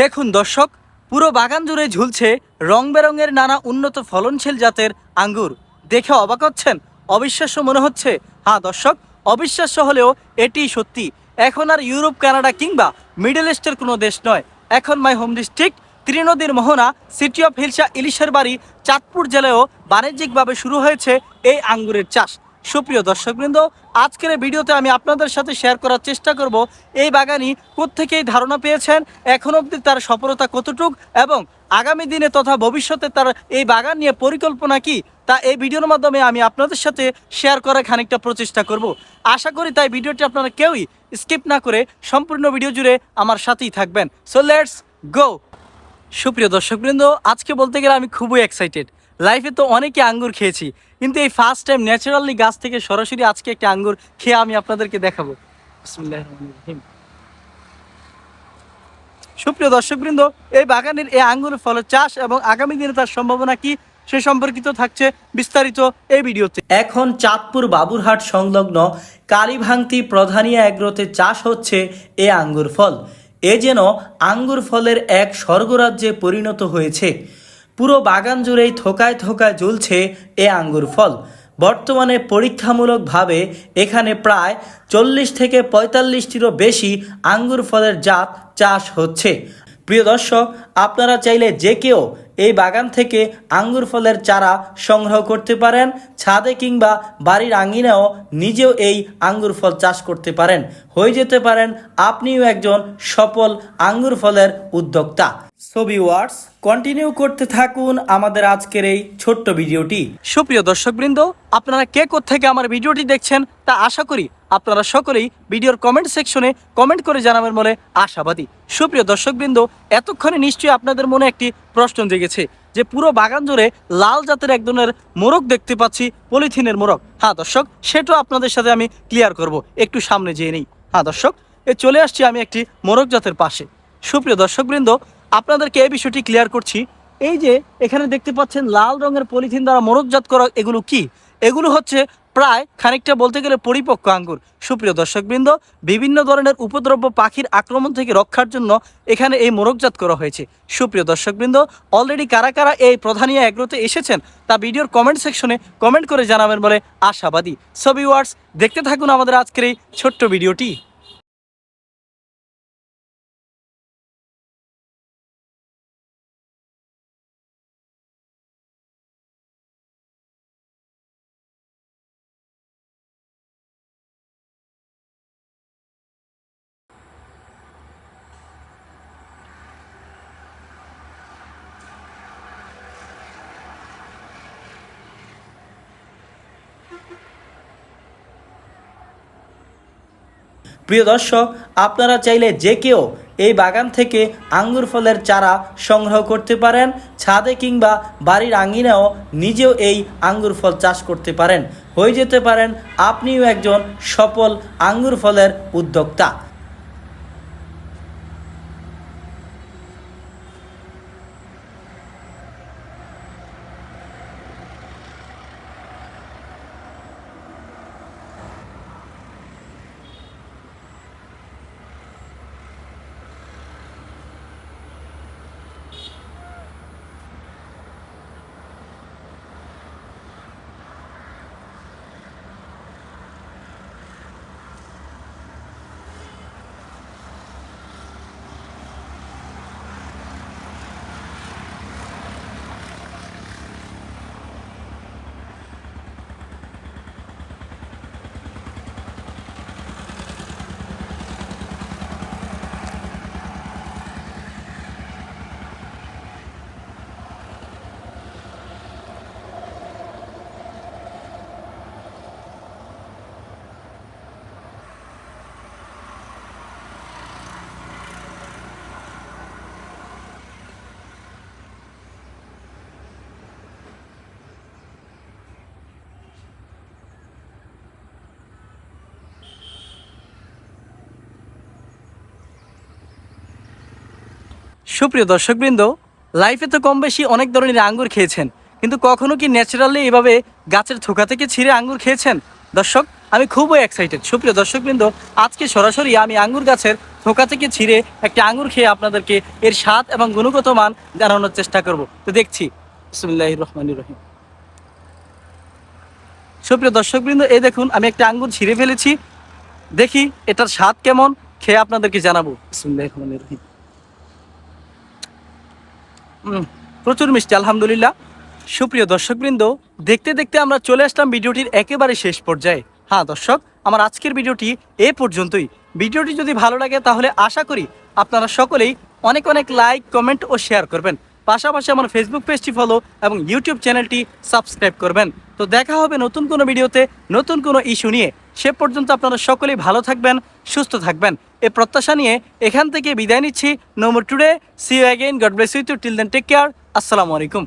দেখুন দর্শক, পুরো বাগান জুড়ে ঝুলছে রং বেরঙের নানা উন্নত ফলনশীল জাতের আঙ্গুর। দেখে অবাক হচ্ছেন? অবিশ্বাস্য মনে হচ্ছে। হ্যাঁ দর্শক, অবিশ্বাস্য হলেও এটি সত্যি। এখন আর ইউরোপ, কানাডা কিংবা মিডল ইস্টের কোনো দেশ নয়। এখন মাই হোম ডিস্ট্রিক্ট, ত্রিনদীর মোহনা, সিটি অফ হিলসা ইলিশের বাড়ি চাঁদপুর জেলায়ও বাণিজ্যিকভাবে শুরু হয়েছে এই আঙ্গুরের চাষ। সুপ্রিয় দর্শকবৃন্দ, আজকের এই ভিডিওতে আমি আপনাদের সাথে শেয়ার করার চেষ্টা করব, এই বাগানি কোত্থেকে এই ধারণা পেয়েছেন, এখন অবধি তার সফলতা কতটুক এবং আগামী দিনে তথা ভবিষ্যতে তার এই বাগান নিয়ে পরিকল্পনা কি, তা এই ভিডিওর মাধ্যমে আমি আপনাদের সাথে শেয়ার করার খানিকটা প্রচেষ্টা করব। আশা করি তাই ভিডিওটি আপনারা কেউই স্কিপ না করে সম্পূর্ণ ভিডিও জুড়ে আমার সাথেই থাকবেন। সো লেটস গো সুপ্রিয় দর্শকবৃন্দ, আজকে বলতে গেলে আমি খুবই এক্সাইটেড লাইফে তো অনেকে আঙ্গুর খেয়েছি, কিন্তু এই ফার্স্ট টাইম ন্যাচারালি গাছ থেকে সরাসরি আজকে একটা আঙ্গুর খেয়ে আমি আপনাদেরকে দেখাবো। সুপ্রিয় দর্শকবৃন্দ, এই বাগানের এই আঙ্গুরের ফলের চাষ এবং আগামী দিনে তার সম্ভাবনা কি সে সম্পর্কিত থাকছে বিস্তারিত এই ভিডিওতে। এখন চাঁদপুর বাবুরহাট সংলগ্ন কালীভাঙতি প্রধানিয়া এগ্রোতে চাষ হচ্ছে এ আঙ্গুর ফল। এ যেন আঙ্গুর ফলের এক স্বর্গরাজ্যে পরিণত হয়েছে। পুরো বাগান জুড়েই থোকায় থোকায় ঝুলছে এ আঙ্গুর ফল। বর্তমানে পরীক্ষামূলকভাবে এখানে প্রায় চল্লিশ থেকে পঁয়তাল্লিশটিরও বেশি আঙ্গুর ফলের জাত চাষ হচ্ছে। প্রিয় দর্শক, আপনারা চাইলে যে কেউ এই বাগান থেকে আঙ্গুর ফলের চারা সংগ্রহ করতে পারেন, ছাদে কিংবা বাড়ির আঙিনাও নিজেও এই আঙ্গুর ফল চাষ করতে পারেন। হয়ে যেতে পারেন, আপনিও একজন সফল আঙ্গুর ফলের উদ্যোক্তা। ছবি ওয়ার্ডস কন্টিনিউ করতে থাকুন আমাদের আজকের এই ছোট্ট ভিডিওটি। সুপ্রিয় দর্শকবৃন্দ, আপনারা কে থেকে আমার ভিডিওটি দেখছেন তা আশা করি আপনারা সকলেই ভিডিওর কমেন্ট সেকশনে কমেন্ট করে জানাবেন বলে আশাবাদী। সুপ্রিয় দর্শকবৃন্দ, এতক্ষণে নিশ্চয়ই আপনাদের মনে একটি প্রশ্ন জেগেছে যে পুরো বাগান জুড়ে লাল জাতের এক ধরনের মোরগ দেখতে পাচ্ছি, পলিথিনের মোরগ। হ্যাঁ দর্শক, সেটাও আপনাদের সাথে আমি ক্লিয়ার করব, একটু সামনে যেয়ে নেই। হ্যাঁ দর্শক, এ চলে আসছি আমি একটি মোরগ জাতের পাশে। সুপ্রিয় দর্শকবৃন্দ আপনাদেরকে এই বিষয়টি ক্লিয়ার করছি। এই যে, এখানে দেখতে পাচ্ছেন লাল রঙের পলিথিন দ্বারা মোরগজাত করা এগুলো কি? এগুলো হচ্ছে প্রায় খানিকটা বলতে গেলে পরিপক্ক আঙ্গুর। সুপ্রিয় দর্শকবৃন্দ, বিভিন্ন ধরনের উপদ্রব্য পাখির আক্রমণ থেকে রক্ষার জন্য এখানে এই মোরগজাত করা হয়েছে। সুপ্রিয় দর্শকবৃন্দ অলরেডি কারা কারা এই প্রধানিয়া এগ্রোতে এসেছেন তা ভিডিওর কমেন্ট সেকশনে কমেন্ট করে জানাবেন বলে আশাবাদী। সবি ওয়ার্ডস দেখতে থাকুন আমাদের আজকের এই ছোট্ট ভিডিওটি। প্রিয় দর্শক, আপনারা চাইলে যে কেউ এই বাগান থেকে আঙ্গুর ফলের চারা সংগ্রহ করতে পারেন, ছাদে কিংবা বাড়ির আঙিনাও নিজেও এই আঙ্গুর ফল চাষ করতে পারেন। হয়ে যেতে পারেন, আপনিও একজন সফল আঙ্গুর ফলের উদ্যোক্তা। সুপ্রিয় দর্শকবৃন্দ লাইফে তো কম বেশি অনেক ধরনের আঙ্গুর খেয়েছেন, কিন্তু কখনো কি ন্যাচারালি এভাবে গাছের থোকা থেকে ছিঁড়ে আঙ্গুর খেয়েছেন? দর্শক, আমি খুবই এক্সাইটেড সুপ্রিয় দর্শকবৃন্দ, আজকে সরাসরি আমি আঙ্গুর গাছের থোকা থেকে ছিঁড়ে একটা আঙ্গুর খেয়ে আপনাদেরকে এর স্বাদ এবং গুণগত মান জানানোর চেষ্টা করব। তো দেখছি। বিসমুল্লাহ রহমানুর রহিম। সুপ্রিয় দর্শকবৃন্দ, এই দেখুন, আমি একটা আঙ্গুর ছিঁড়ে ফেলেছি। দেখি, এটার স্বাদ কেমন? খেয়ে আপনাদেরকে জানাব। বিসমুল্লাহ রহমানুর রহিম। প্রচুর মিষ্টি, আলহামদুলিল্লাহ। সুপ্রিয় দর্শকবৃন্দ, দেখতে দেখতে আমরা চলে আসলাম ভিডিওটির একেবারে শেষ পর্যায়ে। হ্যাঁ দর্শক, আমার আজকের ভিডিওটি এ পর্যন্তই। ভিডিওটি যদি ভালো লাগে, তাহলে আশা করি আপনারা সকলেই অনেক অনেক লাইক, কমেন্ট ও শেয়ার করবেন। পাশাপাশি আমার ফেসবুক পেজটি ফলো এবং ইউটিউব চ্যানেলটি সাবস্ক্রাইব করবেন। তো দেখা হবে নতুন কোনো ভিডিওতে নতুন কোনো ইস্যু নিয়ে। সে পর্যন্ত আপনারা সকলেই ভালো থাকবেন, সুস্থ থাকবেন। এ প্রত্যাশা নিয়ে এখান থেকে বিদায় নিচ্ছি। Number today see you again God bless you too till then take care আসসালামু আলাইকুম।